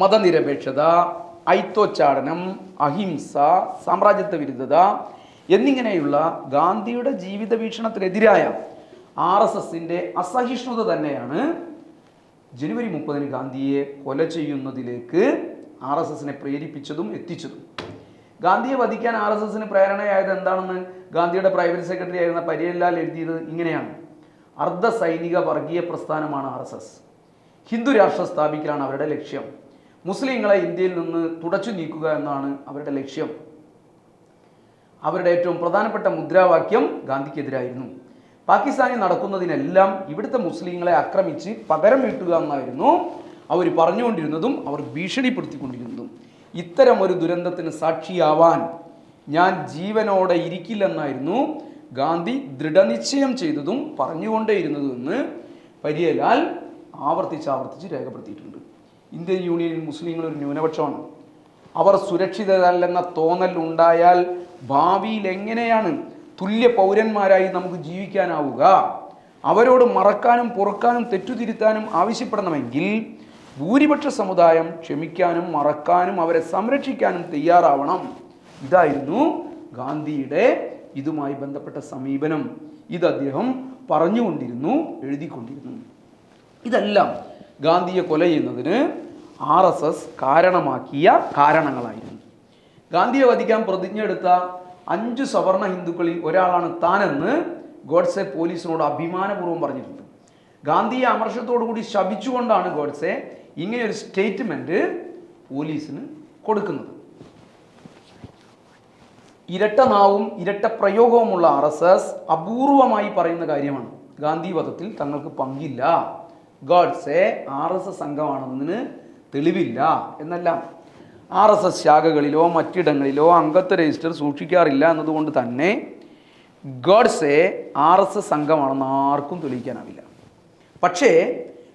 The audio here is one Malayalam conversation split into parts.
മതനിരപേക്ഷത ഐത്തോച്ചാടനം അഹിംസ സാമ്രാജ്യത്വ വിരുദ്ധത എന്നിങ്ങനെയുള്ള ഗാന്ധിയുടെ ജീവിത വീക്ഷണത്തിനെതിരായ ആർ എസ് എസിന്റെ അസഹിഷ്ണുത തന്നെയാണ് ജനുവരി മുപ്പതിന് ഗാന്ധിയെ കൊല ചെയ്യുന്നതിലേക്ക് ആർ എസ് എസിനെ പ്രേരിപ്പിച്ചതും എത്തിച്ചതും. ഗാന്ധിയെ വധിക്കാൻ ആർ എസ് എസിന് പ്രേരണയായത് എന്താണെന്ന് ഗാന്ധിയുടെ പ്രൈവറ്റ് സെക്രട്ടറി ആയിരുന്ന പരിയല്ലാൽ എഴുതിയത് ഇങ്ങനെയാണ്. അർദ്ധ സൈനിക വർഗീയ പ്രസ്ഥാനമാണ് ആർ എസ് എസ്. ഹിന്ദു രാഷ്ട്രം സ്ഥാപിക്കലാണ് അവരുടെ ലക്ഷ്യം. മുസ്ലിങ്ങളെ ഇന്ത്യയിൽ നിന്ന് തുടച്ചു നീക്കുക എന്നാണ് അവരുടെ ലക്ഷ്യം. അവരുടെ ഏറ്റവും പ്രധാനപ്പെട്ട മുദ്രാവാക്യം ഗാന്ധിക്കെതിരായിരുന്നു. പാകിസ്ഥാനിൽ നടക്കുന്നതിനെല്ലാം ഇവിടുത്തെ മുസ്ലിങ്ങളെ ആക്രമിച്ച് പകരം വീട്ടുക എന്നായിരുന്നു അവർ പറഞ്ഞുകൊണ്ടിരുന്നതും അവർ ഭീഷണിപ്പെടുത്തിക്കൊണ്ടിരുന്നതും. ഇത്തരം ഒരു ദുരന്തത്തിന് സാക്ഷിയാവാൻ ഞാൻ ജീവനോടെ ഇരിക്കില്ലെന്നായിരുന്നു ഗാന്ധി ദൃഢനിശ്ചയം ചെയ്തതും പറഞ്ഞുകൊണ്ടേയിരുന്നതും എന്ന് പരിയലാൽ ആവർത്തിച്ച് ആവർത്തിച്ച് രേഖപ്പെടുത്തിയിട്ടുണ്ട്. ഇന്ത്യൻ യൂണിയനിൽ മുസ്ലിങ്ങൾ ഒരു ന്യൂനപക്ഷമാണ്. അവർ സുരക്ഷിതരല്ലെന്ന തോന്നൽ ഉണ്ടായാൽ ഭാവിയിൽ എങ്ങനെയാണ് തുല്യ പൗരന്മാരായി നമുക്ക് ജീവിക്കാനാവുക? അവരോട് മറക്കാനും പൊറുക്കാനും തെറ്റുതിരുത്താനും ആവശ്യപ്പെടണമെങ്കിൽ ഭൂരിപക്ഷ സമുദായം ക്ഷമിക്കാനും മറക്കാനും അവരെ സംരക്ഷിക്കാനും തയ്യാറാവണം. ഇതായിരുന്നു ഗാന്ധിയുടെ ഇതുമായി ബന്ധപ്പെട്ട സമീപനം. ഇത് അദ്ദേഹം പറഞ്ഞുകൊണ്ടിരുന്നു എഴുതിക്കൊണ്ടിരുന്നു. ഇതെല്ലാം ഗാന്ധിയെ കൊല ചെയ്യുന്നതിന് ആർ എസ് എസ് കാരണമാക്കിയ കാരണങ്ങളായിരുന്നു. ഗാന്ധിയെ വധിക്കാൻ പ്രതിജ്ഞ എടുത്ത അഞ്ച് സവർണ ഹിന്ദുക്കളിൽ ഒരാളാണ് താനെന്ന് ഗോഡ്സെ പോലീസിനോട് അഭിമാനപൂർവം പറഞ്ഞിട്ടുണ്ട്. ഗാന്ധിയെ അമർഷത്തോടു കൂടി ശപിച്ചുകൊണ്ടാണ് ഗോഡ്സെ ഇങ്ങനെ ഒരു സ്റ്റേറ്റ്മെന്റ് പോലീസിന് കൊടുക്കുന്നത്. ഇരട്ട നാവും ഇരട്ട പ്രയോഗവുമുള്ള ആർ എസ് എസ് അപൂർവമായി പറയുന്ന കാര്യമാണ്. ഗാന്ധി വധത്തിൽ തങ്ങൾക്ക് പങ്കില്ല. ഗോഡ്സെ ആർ എസ് എസ് അംഗമാണെന്നതിന് തെളിവില്ല എന്നല്ല. ആർ എസ് എസ് ശാഖകളിലോ മറ്റിടങ്ങളിലോ അംഗത്വ രജിസ്റ്റർ സൂക്ഷിക്കാറില്ല എന്നതുകൊണ്ട് തന്നെ ഗോഡ്സെ ആർ എസ് എസ് അംഗമാണെന്ന് ആർക്കും തെളിയിക്കാനാവില്ല. പക്ഷേ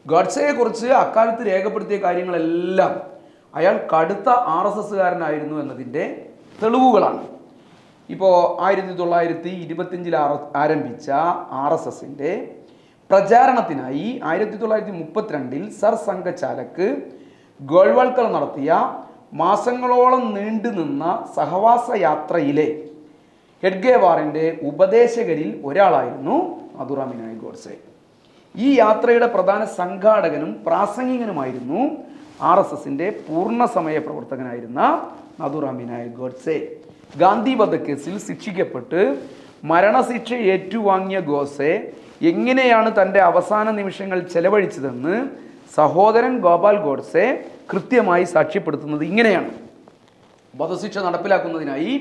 ഗോഡ്സെയെക്കുറിച്ച് അക്കാലത്ത് രേഖപ്പെടുത്തിയ കാര്യങ്ങളെല്ലാം അയാൾ കടുത്ത ആർ എസ് എസ്സുകാരനായിരുന്നു എന്നതിന്റെ തെളിവുകളാണ്. ഇപ്പോൾ ആയിരത്തി തൊള്ളായിരത്തി ഇരുപത്തിയഞ്ചിൽ ആരംഭിച്ച ആർ എസ് എസിന്റെ പ്രചാരണത്തിനായി ആയിരത്തി തൊള്ളായിരത്തി മുപ്പത്തിരണ്ടിൽ സർ സംഘചാലക്ക് ഗോൾവാൾക്കർ നടത്തിയ മാസങ്ങളോളം നീണ്ടുനിന്ന സഹവാസ യാത്രയിലെ ഹെഡ്ഗേവാറിന്റെ ഉപദേശകരിൽ ഒരാളായിരുന്നു വിനായക് ഗോഡ്സെ. ഈ യാത്രയുടെ പ്രധാന സംഘാടകനും പ്രാസംഗികനുമായിരുന്നു ആർ എസ് എസിന്റെ പൂർണസമയ പ്രവർത്തകനായിരുന്ന നദുറാമിനായ ഗോഡ്സെ. ഗാന്ധി ശിക്ഷിക്കപ്പെട്ട് മരണശിക്ഷ ഏറ്റുവാങ്ങിയ ഗോഡ്സെ എങ്ങനെയാണ് തന്റെ അവസാന നിമിഷങ്ങൾ ചെലവഴിച്ചതെന്ന് സഹോദരൻ ഗോപാൽ ഗോഡ്സെ കൃത്യമായി സാക്ഷ്യപ്പെടുത്തുന്നത് ഇങ്ങനെയാണ്. വധശിക്ഷ നടപ്പിലാക്കുന്നതിനായി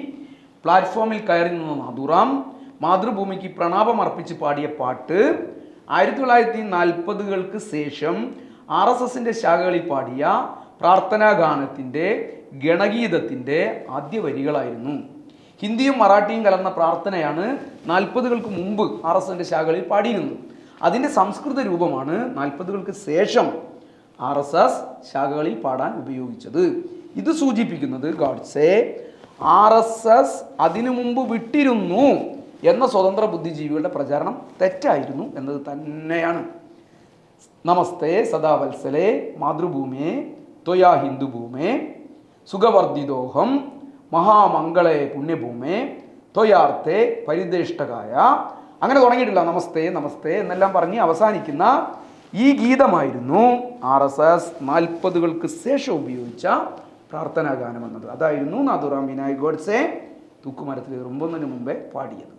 പ്ലാറ്റ്ഫോമിൽ കയറി നിന്ന നാഥുറാം മാതൃഭൂമിക്ക് പ്രണാമം അർപ്പിച്ച് പാടിയ പാട്ട് ആയിരത്തി തൊള്ളായിരത്തി നാൽപ്പതുകൾക്ക് ശേഷം ആർ എസ് എസിന്റെ ശാഖകളിൽ പാടിയ പ്രാർത്ഥനാ ഗാനത്തിന്റെ ഗണഗീതത്തിന്റെ ആദ്യ വരികളായിരുന്നു. ഹിന്ദിയും മറാഠിയും കലർന്ന പ്രാർത്ഥനയാണ് നാൽപ്പതുകൾക്ക് മുമ്പ് ആർ എസ് എന്റെ ശാഖകളിൽ പാടിയിരുന്നത്. അതിന്റെ സംസ്കൃത രൂപമാണ് നാൽപ്പതുകൾക്ക് ശേഷം ആർ എസ് എസ് ശാഖകളിൽ പാടാൻ ഉപയോഗിച്ചത്. ഇത് സൂചിപ്പിക്കുന്നത് ഗാഡ്സെ ആർ എസ് എസ് അതിനു മുമ്പ് വിട്ടിരുന്നു എന്ന സ്വതന്ത്ര ബുദ്ധിജീവികളുടെ പ്രചാരണം തെറ്റായിരുന്നു എന്നത് തന്നെയാണ്. നമസ്തേ സദാവത്സലേ മാതൃഭൂമിയെ ത്വയാ ഹിന്ദുഭൂമേ സുഖവർദ്ധിതോഹം മഹാമംഗളെ പുണ്യഭൂമേ ത്വയാർത്ഥേ പരിദേഷ്ടകായ അങ്ങനെ തുടങ്ങിയിട്ടില്ല. നമസ്തേ നമസ്തേ എന്നെല്ലാം പറഞ്ഞ് അവസാനിക്കുന്ന ഈ ഗീതമായിരുന്നു ആർ എസ് എസ് നാൽപ്പതുകൾക്ക് ശേഷം ഉപയോഗിച്ച പ്രാർത്ഥനാ ഗാനം എന്നത് അതായിരുന്നു നാഥുറാം വിനായക് ഗോഡ്സെ തൂക്കുമരത്തിൽ ഇറുമ്പുന്നതിന് മുമ്പേ പാടിയത്.